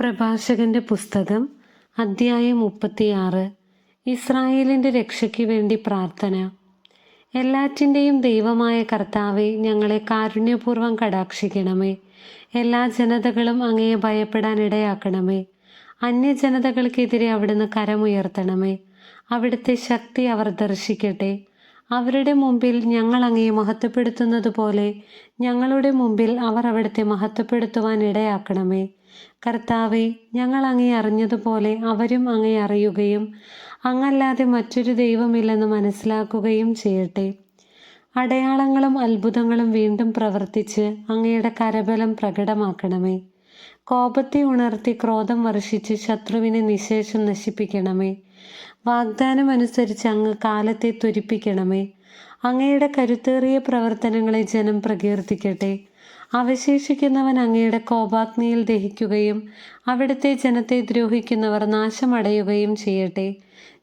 പ്രഭാഷകന്റെ പുസ്തകം അദ്ധ്യായം മുപ്പത്തിയാറ് ഇസ്രായേലിന്റെ രക്ഷയ്ക്ക് വേണ്ടി പ്രാർത്ഥന. എല്ലാറ്റിന്റെയും ദൈവമായ കർത്താവെ ഞങ്ങളെ കാരുണ്യപൂർവം കടാക്ഷിക്കണമേ. എല്ലാ ജനതകളും അങ്ങയെ ഭയപ്പെടാൻ ഇടയാക്കണമേ. അന്യജനതകൾക്കെതിരെ അവിടുന്ന് കരമുയർത്തണമേ. അവിടുത്തെ ശക്തി അവർ ദർശിക്കട്ടെ. അവരുടെ മുമ്പിൽ ഞങ്ങൾ അങ്ങയെ മഹത്വപ്പെടുത്തുന്നത് പോലെ ഞങ്ങളുടെ മുമ്പിൽ അവർ അവിടുത്തെ മഹത്വപ്പെടുത്തുവാൻ ഇടയാക്കണമേ. കർത്താവെ ഞങ്ങൾ അങ്ങേ അറിഞ്ഞതുപോലെ അവരും അങ്ങേ അറിയുകയും അങ്ങല്ലാതെ മറ്റൊരു ദൈവമില്ലെന്ന് മനസ്സിലാക്കുകയും ചെയ്യട്ടെ. അടയാളങ്ങളും അത്ഭുതങ്ങളും വീണ്ടും പ്രവർത്തിച്ച് അങ്ങയുടെ കരബലം പ്രകടമാക്കണമേ. കോപത്തെ ഉണർത്തി ക്രോധം വർഷിച്ച് ശത്രുവിനെ നിശേഷം നശിപ്പിക്കണമേ. വാഗ്ദാനം അനുസരിച്ച് അങ്ങ് കാലത്തെ ത്വരിപ്പിക്കണമേ. അങ്ങയുടെ കരുത്തേറിയ പ്രവർത്തനങ്ങളെ ജനം പ്രകീർത്തിക്കട്ടെ. അവശേഷിക്കുന്നവൻ അങ്ങയുടെ കോപാഗ്നിയിൽ ദഹിക്കുകയും അവിടുത്തെ ജനത്തെ ദ്രോഹിക്കുന്നവർ നാശമടയുകയും ചെയ്യട്ടെ.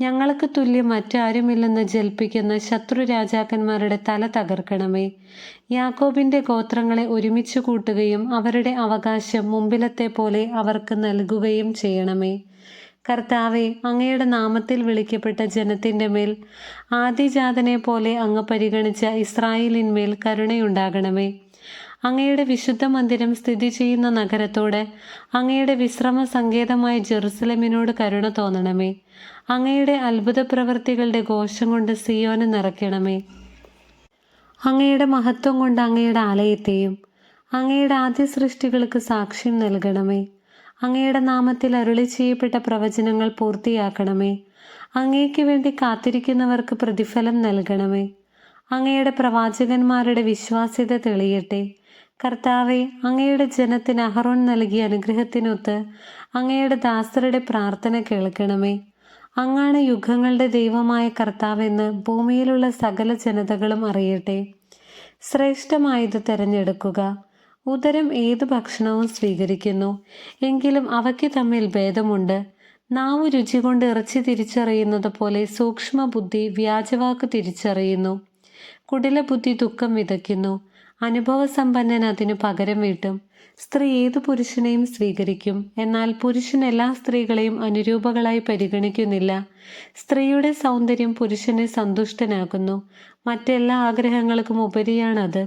ഞങ്ങൾക്ക് തുല്യം മറ്റാരുമില്ലെന്ന് ജൽപ്പിക്കുന്ന ശത്രു രാജാക്കന്മാരുടെ തല തകർക്കണമേ. യാക്കോബിന്റെ ഗോത്രങ്ങളെ ഒരുമിച്ച് കൂട്ടുകയും അവരുടെ അവകാശം മുമ്പിലത്തെ പോലെ അവർക്ക് നൽകുകയും ചെയ്യണമേ. കർത്താവെ അങ്ങയുടെ നാമത്തിൽ വിളിക്കപ്പെട്ട ജനത്തിന്റെ മേൽ ആദ്യജാതനെ പോലെ അങ്ങ് പരിഗണിച്ച ഇസ്രായേലിന്മേൽ കരുണയുണ്ടാകണമേ. അങ്ങയുടെ വിശുദ്ധ മന്ദിരം സ്ഥിതി ചെയ്യുന്ന നഗരത്തോട് അങ്ങയുടെ വിശ്രമ സങ്കേതമായ ജെറുസലമിനോട് കരുണ തോന്നണമേ. അങ്ങയുടെ അത്ഭുത പ്രവൃത്തികളുടെ ഘോഷം കൊണ്ട് സിയോനെ നിറയ്ക്കണമേ. അങ്ങയുടെ മഹത്വം കൊണ്ട് അങ്ങയുടെ ആലയത്തെയും അങ്ങയുടെ ആദ്യ സൃഷ്ടികൾക്ക് സാക്ഷ്യം നൽകണമേ. അങ്ങയുടെ നാമത്തിൽ അരുളി ചെയ്യപ്പെട്ട പ്രവചനങ്ങൾ പൂർത്തിയാക്കണമേ. അങ്ങേക്ക് വേണ്ടി കാത്തിരിക്കുന്നവർക്ക് പ്രതിഫലം നൽകണമേ. അങ്ങയുടെ പ്രവാചകന്മാരുടെ വിശ്വാസ്യത തെളിയട്ടെ. കർത്താവെ അങ്ങയുടെ ജനത്തിന് അഹറോൺ നൽകിയ അനുഗ്രഹത്തിനൊത്ത് അങ്ങയുടെ ദാസരുടെ പ്രാർത്ഥന കേൾക്കണമേ. അങ്ങാണ് യുഗങ്ങളുടെ ദൈവമായ കർത്താവെന്ന് ഭൂമിയിലുള്ള സകല ജനതകളും അറിയട്ടെ. ശ്രേഷ്ഠമായത് തിരഞ്ഞെടുക്കുക. ഉദരം ഏതു ഭക്ഷണവും സ്വീകരിക്കുന്നു? എങ്കിലും അവയ്ക്ക് തമ്മിൽ ഭേദമുണ്ട്. നാവ് രുചി കൊണ്ട് ഇറച്ചി തിരിച്ചറിയുന്നത് പോലെ സൂക്ഷ്മ ബുദ്ധി വ്യാജവാക്ക് തിരിച്ചറിയുന്നു. കുടില ബുദ്ധി ദുഃഖം വിതയ്ക്കുന്നു. അനുഭവസമ്പന്നൻ അതിനു പകരം വീട്ടും. സ്ത്രീ ഏതു പുരുഷനെയും സ്വീകരിക്കും. എന്നാൽ പുരുഷൻ എല്ലാ സ്ത്രീകളെയും അനുരൂപകളായി പരിഗണിക്കുന്നില്ല. സ്ത്രീയുടെ സൗന്ദര്യം പുരുഷനെ സന്തുഷ്ടനാക്കുന്നു. മറ്റെല്ലാ ആഗ്രഹങ്ങൾക്കും ഉപരിയാണത്.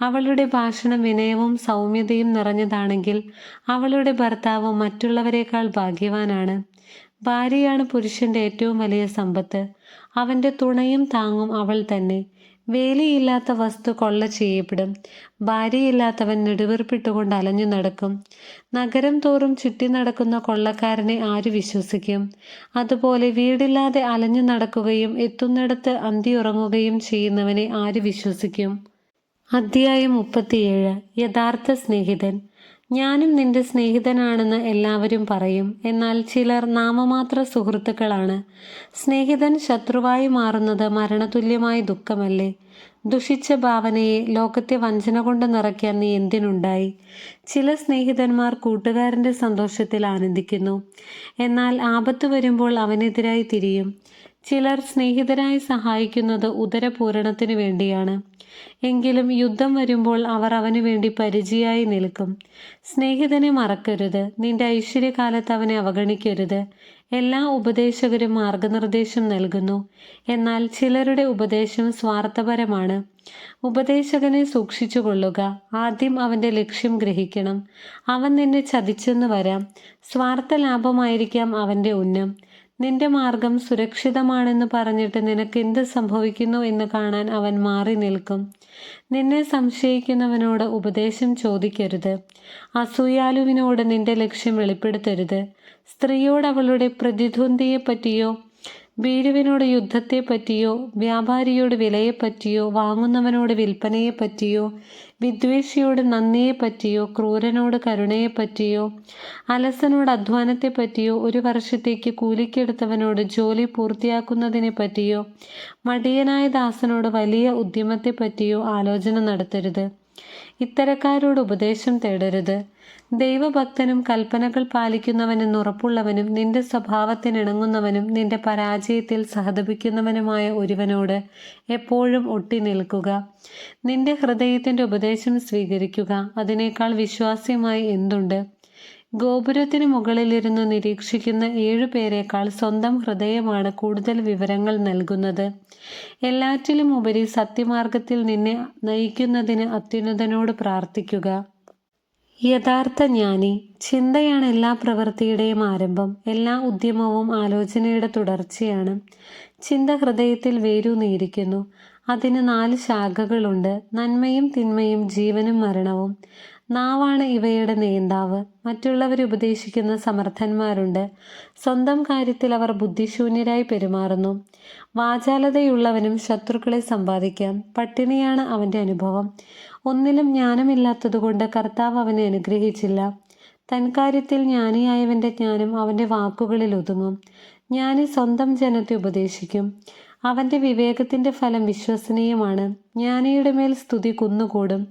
അവളുടെ ഭാഷണം വിനയവും സൗമ്യതയും നിറഞ്ഞതാണെങ്കിൽ അവളുടെ ഭർത്താവ് മറ്റുള്ളവരെക്കാൾ ഭാഗ്യവാനാണ്. ഭാര്യയാണ് പുരുഷന്റെ ഏറ്റവും വലിയ സമ്പത്ത്. അവന്റെ തുണയും താങ്ങും അവൾ തന്നെ. വേലിയില്ലാത്ത വസ്തു കൊള്ള ചെയ്യപ്പെടും. ഭാര്യയില്ലാത്തവൻ നെടുവീർപ്പിട്ടുകൊണ്ട് അലഞ്ഞു നടക്കും. നഗരം തോറും ചുറ്റി നടക്കുന്ന കൊള്ളക്കാരനെ ആര് വിശ്വസിക്കും? അതുപോലെ വീടില്ലാതെ അലഞ്ഞു നടക്കുകയും എത്തുന്നിടത്ത് അന്തിയുറങ്ങുകയും ചെയ്യുന്നവനെ ആര് വിശ്വസിക്കും? അധ്യായം മുപ്പത്തിയേഴ്. യഥാർത്ഥ സ്നേഹിതൻ. ഞാനും നിന്റെ സ്നേഹിതനാണെന്ന് എല്ലാവരും പറയും. എന്നാൽ ചിലർ നാമമാത്ര സുഹൃത്തുക്കളാണ്. സ്നേഹിതൻ ശത്രുവായി മാറുന്നത് മരണതുല്യമായ ദുഃഖമല്ലേ? ദുഷിച്ച ഭാവനയെ ലോകത്തെ വഞ്ചന കൊണ്ട് നിറയ്ക്കാൻ നീ എന്തിനുണ്ടായി? ചില സ്നേഹിതന്മാർ കൂട്ടുകാരന്റെ സന്തോഷത്തിൽ ആനന്ദിക്കുന്നു. എന്നാൽ ആപത്ത് വരുമ്പോൾ അവനെതിരായി തിരിയും. ചിലർ സ്നേഹിതരായി സഹായിക്കുന്നത് ഉദരപൂരണത്തിനു വേണ്ടിയാണ്. എങ്കിലും യുദ്ധം വരുമ്പോൾ അവർ അവനു വേണ്ടി പരിചയായി നിൽക്കും. സ്നേഹിതനെ മറക്കരുത്. നിന്റെ ഐശ്വര്യകാലത്ത് അവനെ അവഗണിക്കരുത്. എല്ലാ ഉപദേശകരും മാർഗനിർദ്ദേശം നൽകുന്നു. എന്നാൽ ചിലരുടെ ഉപദേശം സ്വാർത്ഥപരമാണ്. ഉപദേശകനെ സൂക്ഷിച്ചു കൊള്ളുക ആദ്യം അവന്റെ ലക്ഷ്യം ഗ്രഹിക്കണം. അവൻ നിന്നെ ചതിച്ചെന്ന് വരാം. സ്വാർത്ഥ ലാഭമായിരിക്കാം അവന്റെ ഉന്നം. നിന്റെ മാർഗം സുരക്ഷിതമാണെന്ന് പറഞ്ഞിട്ട് നിനക്ക് എന്ത് സംഭവിക്കുന്നു എന്ന് കാണാൻ അവൻ മാറി നിൽക്കും. നിന്നെ സംശയിക്കുന്നവനോട് ഉപദേശം ചോദിക്കരുത്. അസൂയാലുവിനോട് നിന്റെ ലക്ഷ്യം വെളിപ്പെടുത്തരുത്. സ്ത്രീയോട് അവളുടെ പ്രതിദ്വന്ദിയെപ്പറ്റിയോ ഭീരുവിനോട് യുദ്ധത്തെപ്പറ്റിയോ വ്യാപാരിയോട് വിലയെപ്പറ്റിയോ വാങ്ങുന്നവനോട് വിൽപ്പനയെപ്പറ്റിയോ വിദ്വേഷിയോട് നന്ദിയെപ്പറ്റിയോ ക്രൂരനോട് കരുണയെപ്പറ്റിയോ അലസനോട് അധ്വാനത്തെപ്പറ്റിയോ ഒരു വർഷത്തേക്ക് കൂലിക്കെടുത്തവനോട് ജോലി പൂർത്തിയാക്കുന്നതിനെ പറ്റിയോ മടിയനായ ദാസനോട് വലിയ ഉദ്യമത്തെപ്പറ്റിയോ ആലോചന നടത്തരുത്. ഇത്തരക്കാരോട് ഉപദേശം തേടരുത്. ദൈവഭക്തനും കൽപ്പനകൾ പാലിക്കുന്നവനെന്ന് ഉറപ്പുള്ളവനും നിന്റെ സ്വഭാവത്തിനിണങ്ങുന്നവനും നിന്റെ പരാജയത്തിൽ സഹതപിക്കുന്നവനുമായ ഒരുവനോട് എപ്പോഴും ഒട്ടി നിൽക്കുക. നിന്റെ ഹൃദയത്തിന്റെ ഉപദേശം സ്വീകരിക്കുക. അതിനേക്കാൾ വിശ്വാസ്യമായി എന്തുണ്ട്? ഗോപുരത്തിന് മുകളിലിരുന്ന് നിരീക്ഷിക്കുന്ന ഏഴുപേരേക്കാൾ സ്വന്തം ഹൃദയമാണ് കൂടുതൽ വിവരങ്ങൾ നൽകുന്നത്. എല്ലാറ്റിലും ഉപരി സത്യമാർഗത്തിൽ നിന്നെ നയിക്കുന്നതിന് അത്യുന്നതനോട് പ്രാർത്ഥിക്കുക. യഥാർത്ഥ ജ്ഞാനി ചിന്തയാണ് എല്ലാ പ്രവൃത്തിയുടെയും ആരംഭം. എല്ലാ ഉദ്യമവും ആലോചനയുടെ തുടർച്ചയാണ്. ചിന്ത ഹൃദയത്തിൽ വേരൂന്നിയിരിക്കുന്നു അതിന് നാല് ശാഖകളുണ്ട്. നന്മയും തിന്മയും ജീവനും മരണവും. നാവാണ് ഇവയുടെ നേന്താവ് മറ്റുള്ളവർ ഉപദേശിക്കുന്ന സമർത്ഥന്മാരുണ്ട്. സ്വന്തം കാര്യത്തിൽ അവർ ബുദ്ധിശൂന്യരായി പെരുമാറുന്നു. വാചാലതയുള്ളവനും ശത്രുക്കളെ സമ്പാദിക്കാം. പട്ടിണിയാണ് അവന്റെ അനുഭവം. ഒന്നിലും ജ്ഞാനമില്ലാത്തതുകൊണ്ട് കർത്താവ് അവനെ അനുഗ്രഹിച്ചില്ല. തൻകാര്യത്തിൽ ജ്ഞാനിയായവന്റെ ജ്ഞാനം അവന്റെ വാക്കുകളിൽ ഒതുങ്ങും. ജ്ഞാനി സ്വന്തം ജനത്തെ ഉപദേശിക്കും. അവന്റെ വിവേകത്തിന്റെ ഫലം വിശ്വസനീയമാണ്. ജ്ഞാനിയുടെ മേൽ സ്തുതി കുന്നുകൂടും.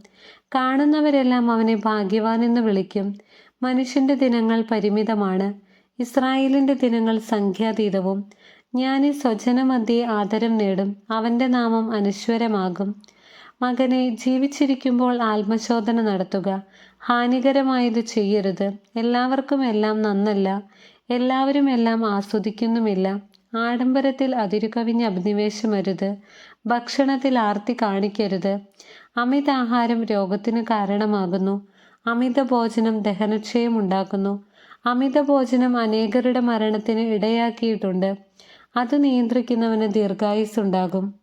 കാണുന്നവരെല്ലാം അവനെ ഭാഗ്യവാൻ എന്ന് വിളിക്കും. മനുഷ്യന്റെ ദിനങ്ങൾ പരിമിതമാണ്. ഇസ്രായേലിന്റെ ദിനങ്ങൾ സംഖ്യാതീതവും. ജ്ഞാനി സ്വജനമധ്യേ ആദരം നേടും. അവന്റെ നാമം അനശ്വരമാകും. മകനെ ജീവിച്ചിരിക്കുമ്പോൾ ആത്മശോധന നടത്തുക. ഹാനികരമായത് ചെയ്യരുത്. എല്ലാവർക്കും എല്ലാം നന്നല്ല. എല്ലാവരും എല്ലാം ആസ്വദിക്കുന്നുമില്ല. ആഡംബരത്തിൽ അതിരുകവിഞ്ഞ അഭിനിവേശമരുത്. ഭക്ഷണത്തിൽ ആർത്തി കാണിക്കരുത്. അമിതാഹാരം രോഗത്തിന് കാരണമാകുന്നു. അമിത ഭോജനം ദഹനക്ഷയം ഉണ്ടാക്കുന്നു അമിത ഭോജനം അനേകരുടെ മരണത്തിന് ഇടയാക്കിയിട്ടുണ്ട്. അത് നിയന്ത്രിക്കുന്നവന് ദീർഘായുസ്സുണ്ടാകും.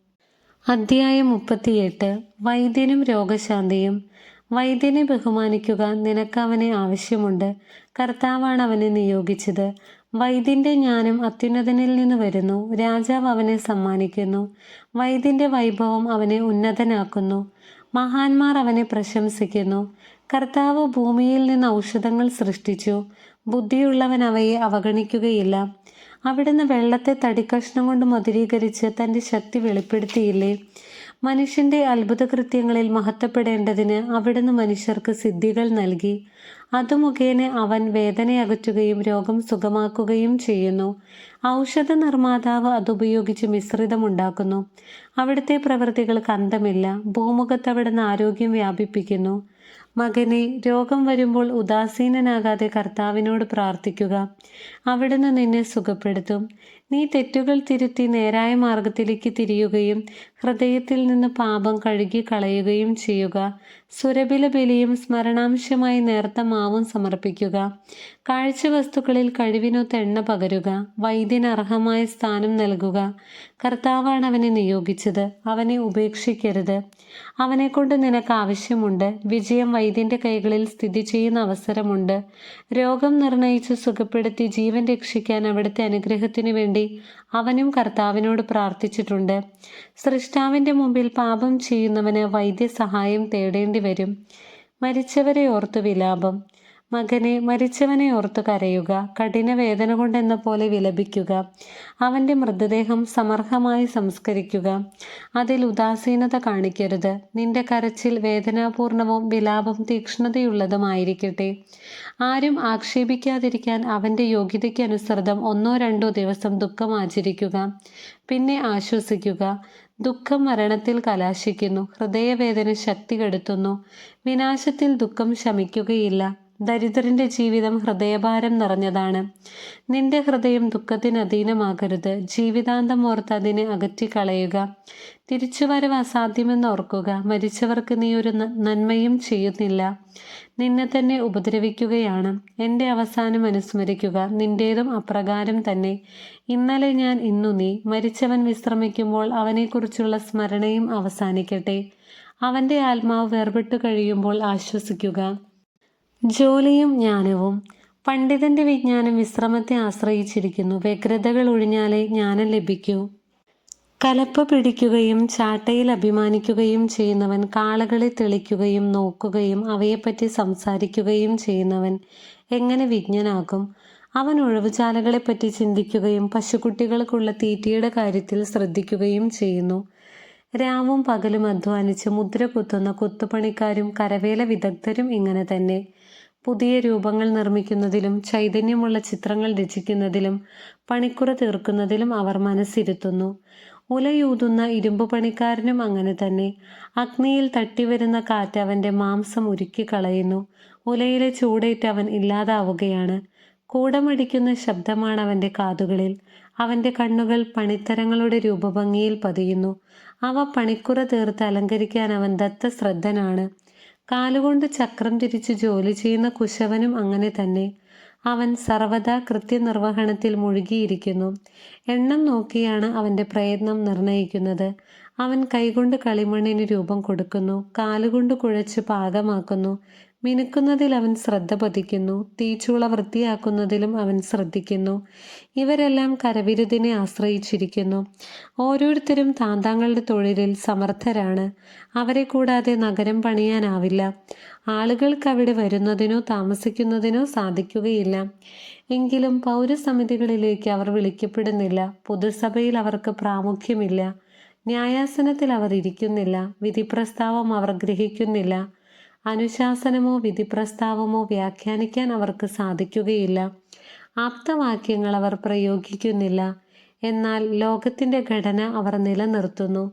അധ്യായം മുപ്പത്തിയെട്ട്. വൈദ്യനും രോഗശാന്തിയും. വൈദ്യനെ ബഹുമാനിക്കുക നിനക്കവനെ ആവശ്യമുണ്ട്. കർത്താവാണ് അവനെ നിയോഗിച്ചത്. വൈദ്യന്റെ ജ്ഞാനം അത്യുന്നതനിൽ നിന്ന് വരുന്നു. രാജാവ് അവനെ സമ്മാനിക്കുന്നു. വൈദ്യന്റെ വൈഭവം അവനെ ഉന്നതനാക്കുന്നു. മഹാന്മാർ അവനെ പ്രശംസിക്കുന്നു. കർത്താവ് ഭൂമിയിൽ നിന്ന് ഔഷധങ്ങൾ സൃഷ്ടിച്ചു. ബുദ്ധിയുള്ളവൻ അവയെ അവഗണിക്കുകയില്ല. അവിടുന്ന് വെള്ളത്തെ തടിക്കഷ്ണം കൊണ്ട് മധുരീകരിച്ച് തന്റെ ശക്തി വെളിപ്പെടുത്തിയില്ലേ? മനുഷ്യന്റെ അത്ഭുത കൃത്യങ്ങളിൽ മഹത്വപ്പെടേണ്ടതിന് അവിടുന്ന് മനുഷ്യർക്ക് സിദ്ധികൾ നൽകി. അത് മുഖേന അവൻ വേദനയകറ്റുകയും രോഗം സുഖമാക്കുകയും ചെയ്യുന്നു. ഔഷധ നിർമ്മാതാവ് അതുപയോഗിച്ച് മിശ്രിതമുണ്ടാക്കുന്നു. അവിടുത്തെ പ്രവൃത്തികൾക്ക് അന്തമില്ല. ഭൂമുഖത്ത് അവിടുന്ന് ആരോഗ്യം വ്യാപിപ്പിക്കുന്നു. മകനെ രോഗം വരുമ്പോൾ ഉദാസീനനാകാതെ കർത്താവിനോട് പ്രാർത്ഥിക്കുക. അവിടുന്ന് നിന്നെ സുഖപ്പെടുത്തും. നീ തെറ്റുകൾ തിരുത്തി നേരായ മാർഗത്തിലേക്ക് തിരിയുകയും ഹൃദയത്തിൽ നിന്ന് പാപം കഴുകി കളയുകയും ചെയ്യുക. സുരബില ബലിയും സ്മരണാംശമായി നേർത്ത മാവും സമർപ്പിക്കുക. കാഴ്ച വസ്തുക്കളിൽ കഴിവിനൊത്ത് എണ്ണ പകരുക. വൈദ്യന് അർഹമായ സ്ഥാനം നൽകുക. കർത്താവാണ് അവനെ നിയോഗിച്ചത്. അവനെ ഉപേക്ഷിക്കരുത്. അവനെക്കൊണ്ട് നിനക്ക് ആവശ്യമുണ്ട്. വിജയം വൈദ്യന്റെ കൈകളിൽ സ്ഥിതി ചെയ്യുന്ന അവസരമുണ്ട്. രോഗം നിർണയിച്ച് സുഖപ്പെടുത്തി ജീവൻ രക്ഷിക്കാൻ അവിടുത്തെ അനുഗ്രഹത്തിനു വേണ്ടി അവനും കർത്താവിനോട് പ്രാർത്ഥിച്ചിട്ടുണ്ട്. സൃഷ്ടാവിന്റെ മുമ്പിൽ പാപം ചെയ്യുന്നവന് വൈദ്യസഹായം തേടേണ്ടി വരും മരിച്ചവരെ ഓർത്തു വിലാപം. മകനെ മരിച്ചവനെ ഓർത്തു കരയുക കഠിന വേദന കൊണ്ടെന്ന പോലെ വിലപിക്കുക അവന്റെ മൃതദേഹം സമർഹമായി സംസ്കരിക്കുക. അതിൽ ഉദാസീനത കാണിക്കരുത്. നിന്റെ കരച്ചിൽ വേദനാപൂർണവും വിലാപം തീക്ഷ്ണതയുള്ളതുമായിരിക്കട്ടെ. ആരും ആക്ഷേപിക്കാതിരിക്കാൻ അവന്റെ യോഗ്യതയ്ക്കനുസൃതം ഒന്നോ രണ്ടോ ദിവസം ദുഃഖം ആചരിക്കുക. പിന്നെ ആശ്വസിക്കുക. ദുഃഖം മരണത്തിൽ കലാശിക്കുന്നു. ഹൃദയവേദന ശക്തി കെടുത്തുന്നു. വിനാശത്തിൽ ദുഃഖം ശമിക്കുകയില്ല. ദരിദ്രന്റെ ജീവിതം ഹൃദയഭാരം നിറഞ്ഞതാണ്. നിന്റെ ഹൃദയം ദുഃഖത്തിന് അധീനമാകരുത്. ജീവിതാന്തം ഓർത്ത് അതിനെ അകറ്റിക്കളയുക. തിരിച്ചുവരവ് അസാധ്യമെന്ന് ഓർക്കുക. മരിച്ചവർക്ക് നീ ഒരു നന്മയും ചെയ്യുന്നില്ല. നിന്നെ തന്നെ ഉപദ്രവിക്കുകയാണ്. എന്റെ അവസാനം അനുസ്മരിക്കുക. നിന്റേതും അപ്രകാരം തന്നെ. ഇന്നലെ ഞാൻ ഇന്നു നീ. മരിച്ചവൻ വിശ്രമിക്കുമ്പോൾ അവനെക്കുറിച്ചുള്ള സ്മരണയും അവസാനിക്കട്ടെ. അവന്റെ ആത്മാവ് വേർപെട്ടു കഴിയുമ്പോൾ ആശ്വസിക്കുക. ജോലിയും ജ്ഞാനവും. പണ്ഡിതന്റെ വിജ്ഞാനം വിശ്രമത്തെ ആശ്രയിച്ചിരിക്കുന്നു. വ്യഗ്രതകൾ ഒഴിഞ്ഞാലേ ജ്ഞാനം ലഭിക്കൂ. കലപ്പ പിടിക്കുകയും ചാട്ടയിൽ അഭിമാനിക്കുകയും ചെയ്യുന്നവൻ കാളകളെ തെളിക്കുകയും നോക്കുകയും അവയെപ്പറ്റി സംസാരിക്കുകയും ചെയ്യുന്നവൻ എങ്ങനെ വിജ്ഞനാകും? അവൻ ഒഴിവുചാലകളെപ്പറ്റി ചിന്തിക്കുകയും പശുക്കുട്ടികൾക്കുള്ള തീറ്റയുടെ കാര്യത്തിൽ ശ്രദ്ധിക്കുകയും ചെയ്യുന്നു. രാവും പകലും അധ്വാനിച്ച് മുദ്ര കുത്തുന്ന കൊത്തുപണിക്കാരും കരവേല വിദഗ്ധരും ഇങ്ങനെ തന്നെ. പുതിയ രൂപങ്ങൾ നിർമ്മിക്കുന്നതിലും ചൈതന്യമുള്ള ചിത്രങ്ങൾ രചിക്കുന്നതിലും പണിക്കുറ തീർക്കുന്നതിലും അവർ മനസ്സിരുത്തുന്നു. ഉലയൂതുന്ന ഇരുമ്പ് പണിക്കാരനും അങ്ങനെ തന്നെ. അഗ്നിയിൽ തട്ടിവരുന്ന കാറ്റ് അവന്റെ മാംസം ഉരുക്കി കളയുന്നു. ഉലയിലെ ചൂടേറ്റ് അവൻ ഇല്ലാതാവുകയാണ്. കൂടമടിക്കുന്ന ശബ്ദമാണ് അവന്റെ കാതുകളിൽ. അവന്റെ കണ്ണുകൾ പണിത്തരങ്ങളുടെ രൂപഭംഗിയിൽ പതിയുന്നു. അവ പണിക്കുറ തീർത്ത് അലങ്കരിക്കാൻ അവൻ ദത്തശ്രദ്ധനാണ്. കാലുകൊണ്ട് ചക്രം തിരിച്ച് ജോലി ചെയ്യുന്ന കുശവനും അങ്ങനെ തന്നെ. അവൻ സർവദാ കൃത്യനിർവഹണത്തിൽ മുഴുകിയിരിക്കുന്നു. എണ്ണം നോക്കിയാണ് അവന്റെ പ്രയത്നം നിർണയിക്കുന്നത്. അവൻ കൈകൊണ്ട് കളിമണ്ണിന് രൂപം കൊടുക്കുന്നു. കാലുകൊണ്ട് കുഴച്ച് പാകമാക്കുന്നു. മിനുക്കുന്നതിൽ അവൻ ശ്രദ്ധ പതിക്കുന്നു. തീച്ചൂള വൃത്തിയാക്കുന്നതിലും അവൻ ശ്രദ്ധിക്കുന്നു. ഇവരെല്ലാം കരവിരുതിനെ ആശ്രയിച്ചിരിക്കുന്നു. ഓരോരുത്തരും താന്താങ്ങളുടെ തൊഴിലിൽ സമർത്ഥരാണ്. അവരെ കൂടാതെ നഗരം പണിയാനാവില്ല. ആളുകൾക്ക് അവിടെ വരുന്നതിനോ താമസിക്കുന്നതിനോ സാധിക്കുകയില്ല. എങ്കിലും പൗരസമിതികളിലേക്ക് അവർ വിളിക്കപ്പെടുന്നില്ല. പൊതുസഭയിൽ അവർക്ക് പ്രാമുഖ്യമില്ല. ന്യായാസനത്തിൽ അവർ ഇരിക്കുന്നില്ല. വിധിപ്രസ്താവം അവർ ഗ്രഹിക്കുന്നില്ല. അനുശാസനമോ വിധിപ്രസ്താവമോ വ്യാഖ്യാനിക്കാൻ അവർക്ക് സാധിക്കുകയില്ല. ആപ്തവാക്യങ്ങൾ അവർ പ്രയോഗിക്കുന്നില്ല. എന്നാൽ ലോകത്തിന്റെ ഘടന അവർ നിലനിർത്തുന്നു.